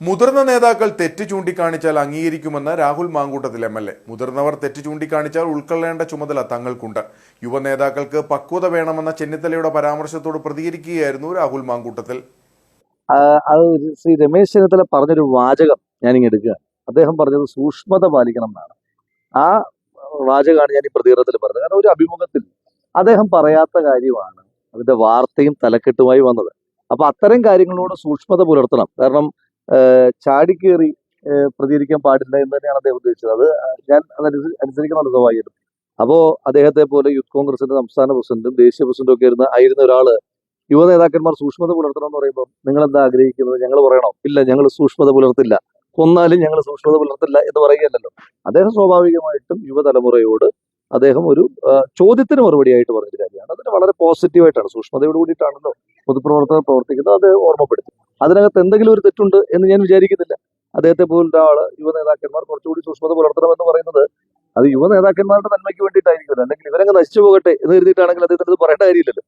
മുതിർന്ന നേതാക്കൾ തെറ്റ് ചൂണ്ടിക്കാണിച്ചാൽ അംഗീകരിക്കുമെന്ന് Rahul Mankoottathil M L A. മുതിർന്നവർ തെറ്റ് ചൂണ്ടിക്കാണിച്ചാൽ ഉൾക്കൊള്ളേണ്ട ചുമതല തങ്ങൾക്കുണ്ട്. യുവ നേതാക്കൾക്ക് പക്വത വേണമെന്ന ചെന്നിത്തലയുടെ പരാമർശത്തോട് പ്രതികരിക്കുകയായിരുന്നു രാഹുൽ മാങ്കൂട്ടത്തിൽ. ശ്രീ രമേശ് ചെന്നിത്തല പറഞ്ഞൊരു വാചകം ഞാൻ ഇങ്ങനെ എടുക്കുക. അദ്ദേഹം പറഞ്ഞത് സൂക്ഷ്മത പാലിക്കണം എന്നാണ്. ആ വാചകമാണ് ഞാൻ ഈ പ്രതികരണത്തിൽ പറഞ്ഞത്. കാരണം ഒരു അഭിമുഖത്തിൽ അദ്ദേഹം പറയാത്ത കാര്യമാണ് അതിന്റെ വാർത്തയും തലക്കെട്ടുമായി വന്നത്. അപ്പൊ അത്തരം കാര്യങ്ങളോട് സൂക്ഷ്മത പുലർത്തണം. കാരണം ചാടിക്കേറി പ്രതികരിക്കാൻ പാടില്ല എന്ന് തന്നെയാണ് അദ്ദേഹം ഉദ്ദേശിച്ചത്. അത് ഞാൻ അതനുസരി അനുസരിക്കണമല്ലോ സ്വാഭാവികം അപ്പോ അദ്ദേഹത്തെ പോലെ യൂത്ത് കോൺഗ്രസിന്റെ സംസ്ഥാന പ്രസിഡന്റും ദേശീയ പ്രസിഡന്റും ഒക്കെ ഇരുന്ന ആയിരുന്ന ഒരാൾ യുവ നേതാക്കന്മാർ സൂക്ഷ്മത പുലർത്തണം എന്ന് പറയുമ്പോൾ നിങ്ങൾ എന്താ ആഗ്രഹിക്കുന്നത്? ഞങ്ങൾ പറയണോ? ഇല്ല ഞങ്ങൾ സൂക്ഷ്മത പുലർത്തില്ല. കൊന്നാലും ഞങ്ങൾ സൂക്ഷ്മത പുലർത്തില്ല എന്ന് പറയുകയല്ലല്ലോ. അദ്ദേഹം സ്വാഭാവികമായിട്ടും യുവതലമുറയോട് അദ്ദേഹം ഒരു ചോദ്യത്തിന് മറുപടിയായിട്ട് പറഞ്ഞൊരു കാര്യമാണ്. അതിന് വളരെ പോസിറ്റീവായിട്ടാണ് സൂക്ഷ്മതയോട് കൂടിയിട്ടാണല്ലോ പൊതുപ്രവർത്തകർ പ്രവർത്തിക്കുന്നത്. അത് ഓർമ്മപ്പെടുത്തി. അതിനകത്ത് എന്തെങ്കിലും ഒരു തെറ്റുണ്ട് എന്ന് ഞാൻ വിചാരിക്കുന്നില്ല. അദ്ദേഹത്തെ പോലുള്ള ആൾ യുവ നേതാക്കന്മാർ കുറച്ചുകൂടി സൂക്ഷ്മത പുലർത്തണമെന്ന് പറയുന്നത് അത് യുവ നേതാക്കന്മാരുടെ നന്മയ്ക്ക് വേണ്ടിയിട്ടായിരിക്കുമല്ലോ. അല്ലെങ്കിൽ ഇവരങ്ങ് നശിച്ചു പോകട്ടെ എന്ന് കരുതിയിട്ടാണെങ്കിൽ അദ്ദേഹത്തിന് ഇത് പറയേണ്ട കാര്യമില്ലല്ലോ.